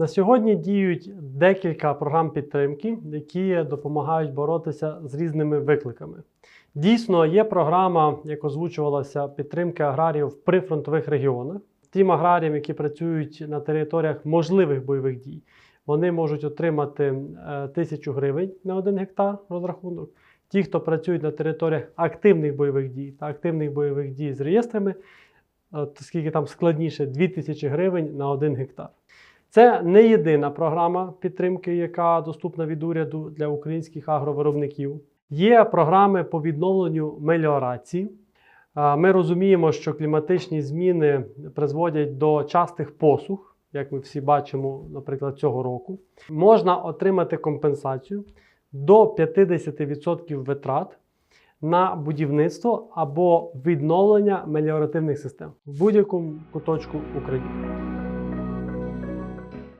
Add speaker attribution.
Speaker 1: На сьогодні діють декілька програм підтримки, які допомагають боротися з різними викликами. Дійсно, є програма, як озвучувалася, підтримки аграріїв в прифронтових регіонах. Тим аграріям, які працюють на територіях можливих бойових дій, вони можуть отримати е, тисячу гривень на один гектар розрахунок. Ті, хто працюють на територіях активних бойових дій та активних бойових дій з реєстрами, от скільки там складніше, 2000 гривень на один гектар. Це не єдина програма підтримки, яка доступна від уряду для українських агровиробників. Є програми по відновленню меліорації. Ми розуміємо, що кліматичні зміни призводять до частих посух, як ми всі бачимо, наприклад, цього року. Можна отримати компенсацію до 50% витрат на будівництво або відновлення меліоративних систем в будь-якому куточку України.